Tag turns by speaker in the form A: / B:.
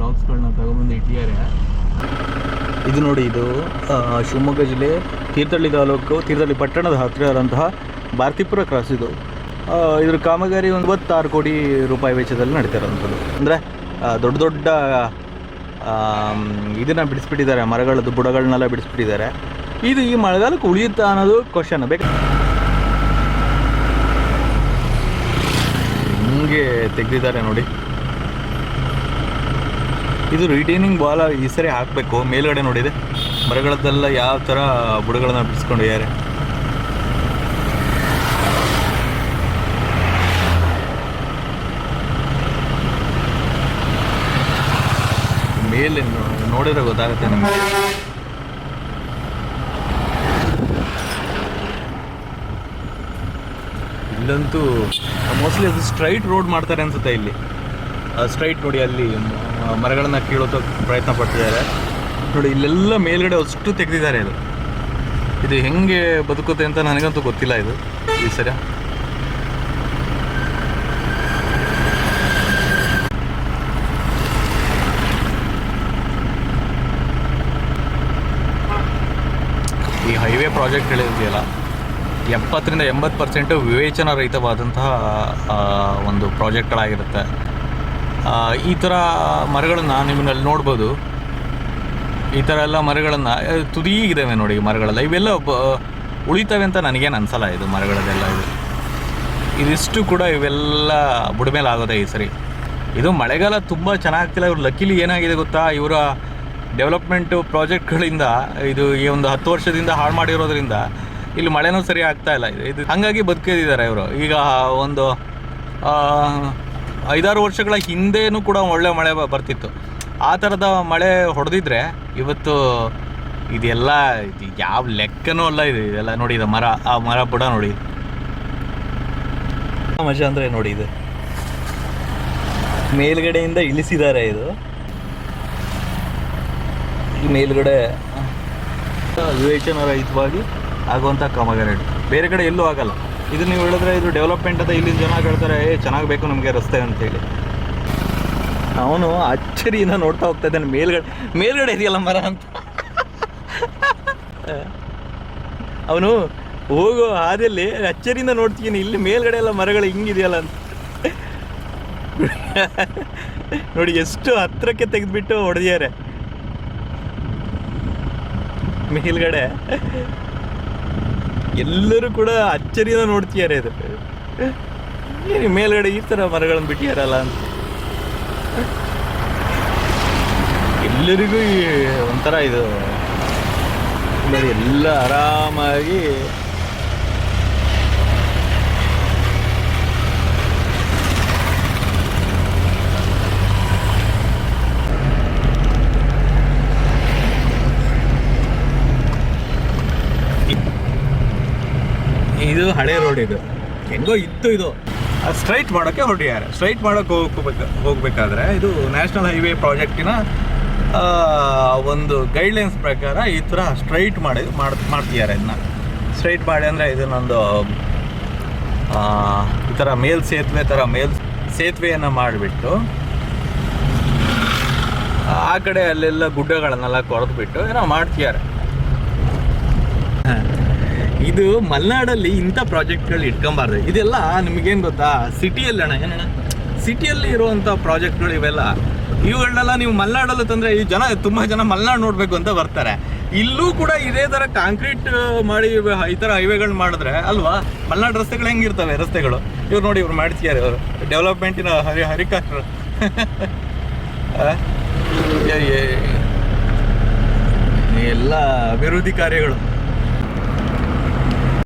A: ಪಿಲ್ಲರ್ಸ್ಗಳನ್ನ ತಗೊಂಡ್ಬಂದು ಇಟ್ಟಿದ್ದಾರೆ. ಇದು ನೋಡಿ ಇದು ಶಿವಮೊಗ್ಗ ಜಿಲ್ಲೆ ತೀರ್ಥಹಳ್ಳಿ ತಾಲೂಕು, ತೀರ್ಥಹಳ್ಳಿ ಪಟ್ಟಣದ ಹತ್ತಿರ ಇರುವಂತಹ ಭಾರತೀಪುರ ಕ್ರಾಸ್ ಇದು. ಇದ್ರ ಕಾಮಗಾರಿ ಒಂಬತ್ತಾರು ಕೋಟಿ ರೂಪಾಯಿ ವೆಚ್ಚದಲ್ಲಿ ನಡೀತಾ ಇರೋವಂಥದ್ದು. ಅಂದರೆ ದೊಡ್ಡ ದೊಡ್ಡ ಇದನ್ನ ಬಿಡಿಸ್ಬಿಟ್ಟಿದ್ದಾರೆ, ಮರಗಳದ್ದು, ಬುಡಗಳನ್ನೆಲ್ಲ ಬಿಡಿಸ್ಬಿಟ್ಟಿದ್ದಾರೆ. ಇದು ಈ ಮಳೆಗಾಲಕ್ಕೆ ಉಳಿಯುತ್ತಾ ಅನ್ನೋದು ಕ್ವಶನ್ ಬೇಕು? ಹಿಂಗೆ ತೆಗೆದಿದ್ದಾರೆ ನೋಡಿ. ಇದು ರಿಟೈನಿಂಗ್ ಬಾಲ ಈ ಸರಿ ಹಾಕಬೇಕು. ಮೇಲ್ಗಡೆ ನೋಡಿದೆ. ಮರಗಳದ್ದೆಲ್ಲ ಯಾವ ಥರ ಬುಡಗಳನ್ನ ಬಿಡಿಸ್ಕೊಂಡಿದ್ದಾರೆ ಮೇಲೆ ನೋಡಿದ್ರೆ ಗೊತ್ತಾಗುತ್ತೆ ನಮಗೆ. ಇಲ್ಲಂತೂ, ಮೋಸ್ಟ್ಲಿ ಅದು ಸ್ಟ್ರೈಟ್ ರೋಡ್ ಮಾಡ್ತಾರೆ ಅನ್ಸುತ್ತೆ ಇಲ್ಲಿ. ಸ್ಟ್ರೈಟ್ ನೋಡಿ ಅಲ್ಲಿ ಮರಗಳನ್ನು ಕೀಳೋತ ಪ್ರಯತ್ನ ಪಡ್ತಿದ್ದಾರೆ. ನೋಡಿ, ಇಲ್ಲೆಲ್ಲ ಮೇಲ್ಗಡೆ ಅಷ್ಟು ತೆಗೆದಿದ್ದಾರೆ ಇದು ಇದು ಹೆಂಗೆ ಬದುಕುತ್ತೆ ಅಂತ ನನಗಂತೂ ಗೊತ್ತಿಲ್ಲ ಇದು. ಈ ಸರಿ. ಈ ಹೈವೇ ಪ್ರಾಜೆಕ್ಟ್ ಹೇಳಿದೆಯಲ್ಲ, ಎಪ್ಪತ್ತರಿಂದ ಎಂಬತ್ತು ಪರ್ಸೆಂಟು ವಿವೇಚನಾರಹಿತವಾದಂತಹ ಒಂದು ಪ್ರಾಜೆಕ್ಟ್ಗಳಾಗಿರುತ್ತೆ ಈ ಥರ ಮರಗಳನ್ನು ನಿಮ್ಮಲ್ಲಿ ನೋಡ್ಬೋದು. ಈ ಥರ ಎಲ್ಲ ಮರಗಳನ್ನು ತುದಿಗಿದ್ದಾವೆ ನೋಡಿ ಮರಗಳೆಲ್ಲ. ಇವೆಲ್ಲ ಉಳಿತವೆ ಅಂತ ನನಗೇನು ಅನ್ಸಲ್ಲ ಇದು ಮರಗಳದೆಲ್ಲ ಇದು. ಇದಿಷ್ಟು ಕೂಡ ಇವೆಲ್ಲ ಬುಡಮೇಲೆ ಆಗೋದೆ ಈ ಸರಿ. ಇದು ಮಳೆಗಾಲ ತುಂಬ ಚೆನ್ನಾಗ್ತಿಲ್ಲ. ಇವ್ರು ಲಕ್ಕಿಲಿ ಏನಾಗಿದೆ ಗೊತ್ತಾ? ಇವರ ಡೆವಲಪ್ಮೆಂಟು ಪ್ರಾಜೆಕ್ಟ್ಗಳಿಂದ, ಇದು ಈ ಒಂದು ಹತ್ತು ವರ್ಷದಿಂದ ಹಾಳು ಮಾಡಿರೋದ್ರಿಂದ ಇಲ್ಲಿ ಮಳೆನೂ ಸರಿ ಆಗ್ತಾ ಇಲ್ಲ. ಇದು ಹಾಗಾಗಿ ಬದುಕಿದ್ದಾರೆ ಇವರು. ಈಗ ಒಂದು ಐದಾರು ವರ್ಷಗಳ ಹಿಂದೆನೂ ಕೂಡ ಒಳ್ಳೆ ಮಳೆ ಬರ್ತಿತ್ತು. ಆ ಥರದ ಮಳೆ ಹೊಡೆದಿದ್ರೆ ಇವತ್ತು ಇದೆಲ್ಲ ಇದು ಯಾವ ಲೆಕ್ಕನೂ ಅಲ್ಲ ಇದು ಇದೆಲ್ಲ ನೋಡಿ, ಇದು ಮರ, ಆ ಮರ ಬುಡ ನೋಡಿ. ಮಜಾ ಅಂದರೆ ನೋಡಿ ಇದು. ಮೇಲ್ಗಡೆಯಿಂದ ಇಳಿಸಿದ್ದಾರೆ ಇದು. ಮೇಲ್ಗಡೆ ವಿವೇಚನ ರಹಿತವಾಗಿ ಆಗುವಂಥ ಕಾಮಗಾರಿ ಬೇರೆ ಕಡೆ ಎಲ್ಲೂ ಆಗಲ್ಲ. ಇದು ನೀವು ಹೇಳಿದ್ರೆ ಇದು ಡೆವಲಪ್ಮೆಂಟ್ ಅಂತ ಇಲ್ಲಿ ಜನ ಹೇಳ್ತಾರೆ ಏ, ಚೆನ್ನಾಗಿ ಬೇಕು ನಮಗೆ ರಸ್ತೆ ಅಂತೇಳಿ. ಅವನು ಅಚ್ಚರಿಯಿಂದ ನೋಡ್ತಾ ಹೋಗ್ತಾ ಇದ್ದಾನೆ, ಮೇಲ್ಗಡೆ ಮೇಲ್ಗಡೆ ಇದೆಯಲ್ಲ ಮರ ಅಂತ. ಅವನು ಹೋಗೋ ಹಾದಿಯಲ್ಲಿ ಅಚ್ಚರಿಯಿಂದ ನೋಡ್ತೀನಿ, ಇಲ್ಲಿ ಮೇಲ್ಗಡೆ ಎಲ್ಲ ಮರಗಳು ಹಿಂಗಿದೆಯಲ್ಲ ಅಂತ. ನೋಡಿ, ಎಷ್ಟು ಹತ್ರಕ್ಕೆ ತೆಗೆದ್ಬಿಟ್ಟು ಹೊಡೆದಿದ್ದಾರೆ. ಮೇಲ್ಗಡೆ. ಎಲ್ಲರೂ ಕೂಡ ಅಚ್ಚರಿಯಿಂದ ನೋಡ್ತಿದ್ದಾರೆ ಇದು. ಏನು ಮೇಲ್ಗಡೆ ಈ ಥರ ಮರಗಳನ್ನು ಬಿಟ್ಟಿಯಾರಲ್ಲ ಅಂತ. ಎಲ್ಲರಿಗೂ ಒಂಥರ ಇದು. ಎಲ್ಲ ಆರಾಮಾಗಿ ಇದು ಹಳೆ ರೋಡ್ ಇದು. ಹೆಂಗೋ ಇತ್ತು ಇದು. ಸ್ಟ್ರೈಟ್ ಮಾಡೋಕ್ಕೆ ಹೊರಟಿದ್ದಾರೆ. ಸ್ಟ್ರೈಟ್ ಮಾಡೋಕ್ಕೆ ಹೋಗ್ಬೇಕು ಹೋಗ್ಬೇಕಾದ್ರೆ ಇದು ನ್ಯಾಷನಲ್ ಹೈವೇ ಪ್ರಾಜೆಕ್ಟಿನ ಒಂದು ಗೈಡ್ಲೈನ್ಸ್ ಪ್ರಕಾರ ಈ ಥರ ಸ್ಟ್ರೈಟ್ ಮಾಡಿ, ಮಾಡ್, ಮಾಡ್ತಿದ್ದಾರೆ ಇದನ್ನ ಸ್ಟ್ರೈಟ್ ಮಾಡಿ ಅಂದರೆ ಇದನ್ನೊಂದು ಈ ಥರ ಮೇಲ್ ಸೇತುವೆ ಥರ ಮೇಲ್ ಸೇತುವೆಯನ್ನು ಮಾಡಿಬಿಟ್ಟು, ಆ ಕಡೆ ಅಲ್ಲೆಲ್ಲ ಗುಡ್ಡಗಳನ್ನೆಲ್ಲ ಕೊರೆದ್ಬಿಟ್ಟು ಏನೋ ಮಾಡ್ತಿದ್ದಾರೆ. ಇದು ಮಲೆನಾಡಲ್ಲಿ ಇಂಥ ಪ್ರಾಜೆಕ್ಟ್ಗಳು ಇಟ್ಕೊಂಬಾರ್ದು. ಇದೆಲ್ಲ ನಿಮಗೇನು ಗೊತ್ತಾ? ಸಿಟಿಯಲ್ಲಿ ಅಣ್ಣ, ಏನಣ್ಣ? ಸಿಟಿಯಲ್ಲಿ ಇರುವಂಥ ಪ್ರಾಜೆಕ್ಟ್ಗಳು ಇವೆಲ್ಲ ಇವುಗಳನ್ನೆಲ್ಲ ನೀವು ಮಲೆನಾಡಲ್ಲಿ ತಂದರೆ ಈ ಜನ, ತುಂಬ ಜನ ಮಲೆನಾಡು ನೋಡಬೇಕು ಅಂತ ಬರ್ತಾರೆ. ಇಲ್ಲೂ ಕೂಡ ಇದೇ ಥರ ಕಾಂಕ್ರೀಟ್ ಮಾಡಿ ಈ ಥರ ಹೈವೇಗಳು ಮಾಡಿದ್ರೆ ಅಲ್ವಾ? ಮಲೆನಾಡು ರಸ್ತೆಗಳು ಹೆಂಗಿರ್ತವೆ, ರಸ್ತೆಗಳು? ಇವ್ರು ನೋಡಿ, ಇವ್ರು ಮಾಡ್ತಿದ್ದಾರೆ ಇವರು. ಡೆವಲಪ್ಮೆಂಟಿನ ಹರಿ, ಹರಿಕಾರರು. ಎಲ್ಲ ಅಭಿವೃದ್ಧಿ ಕಾರ್ಯಗಳು.